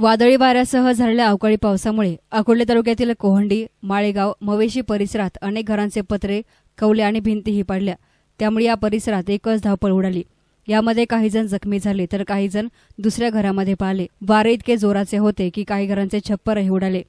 वादळी वाऱ्यासह झालेल्या अवकाळी पावसामुळे अकोले तालुक्यातील कोहंडी माळेगाव मवेशी परिसरात अनेक घरांचे पत्रे कवले आणि भिंतीही पडल्या. त्यामुळे या परिसरात एकच धावपळ उडाली. यामध्ये काही जण जखमी झाले तर काही जण दुसऱ्या घरामध्ये पाहिले वारे इतके जोराचे होते की काही घरांचे छप्परही उडाले.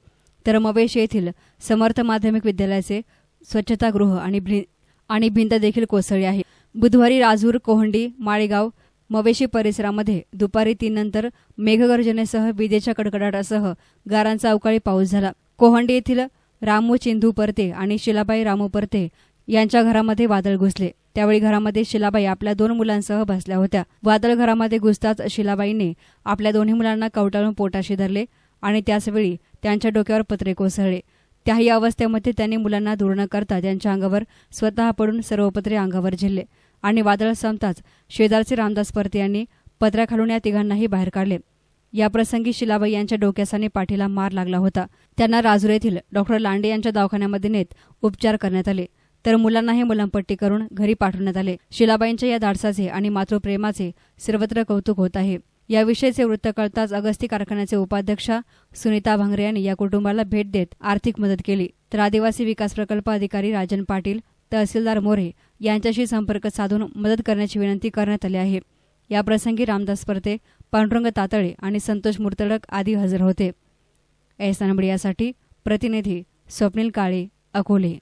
तर मवेशी येथील समर्थ माध्यमिक विद्यालयाचे स्वच्छतागृह आणि भि- आणि भिंत देखील कोसळली आहे. बुधवारी राजूर कोहंडी माळेगाव मवेशी परिसरामध्ये दुपारी तीन नंतर मेघगर्जनेसह विजेच्या कडकडाटासह गारांचा अवकाळी पाऊस झाला. कोहंडी येथील रामू चिंधू परते आणि शिलाबाई रामू परते यांच्या घरामध्ये वादळ घुसले. त्यावेळी घरामध्ये शिलाबाई आपल्या दोन मुलांसह बसल्या होत्या. वादळ घरामध्ये घुसताच शिलाबाईने आपल्या दोन्ही मुलांना कवटाळून पोटाशी धरले आणि त्याचवेळी त्यांच्या डोक्यावर पत्रे कोसळले. त्याही अवस्थेमध्ये त्यांनी मुलांना दूर न करता त्यांच्या अंगावर स्वतः पडून सर्व पत्रे अंगावर झेलले. आणि वादळ संपताच शेजारचे रामदास परते यांनी पत्र्या खालून या तिघांनाही बाहेर काढले. याप्रसंगी शिलाबाई यांच्या डोक्यासाने पाठीला मार लागला होता. त्यांना राजूर येथील डॉक्टर लांडे यांच्या दवाखान्यामध्ये नेत उपचार करण्यात आले. तर मुलांनाही मुलांपट्टी करून घरी पाठवण्यात आले. शिलाबाईंच्या या धाडसाचे आणि मातृप्रेमाचे सर्वत्र कौतुक होत आहे. याविषयीचे वृत्त कळताच अगस्ती कारखान्याचे उपाध्यक्षा सुनीता भांगरे यांनी या कुटुंबाला भेट देत आर्थिक मदत केली. तर आदिवासी विकास प्रकल्प अधिकारी राजन पाटील तहसीलदार मोरे यांच्याशी संपर्क साधून मदत करण्याची विनंती करण्यात आली आहे. याप्रसंगी रामदास परते पांडुरंग तातळे आणि संतोष मुर्तडक आदी हजर होते. एस मीडियासाठी प्रतिनिधी स्वप्नील काळे अकोले.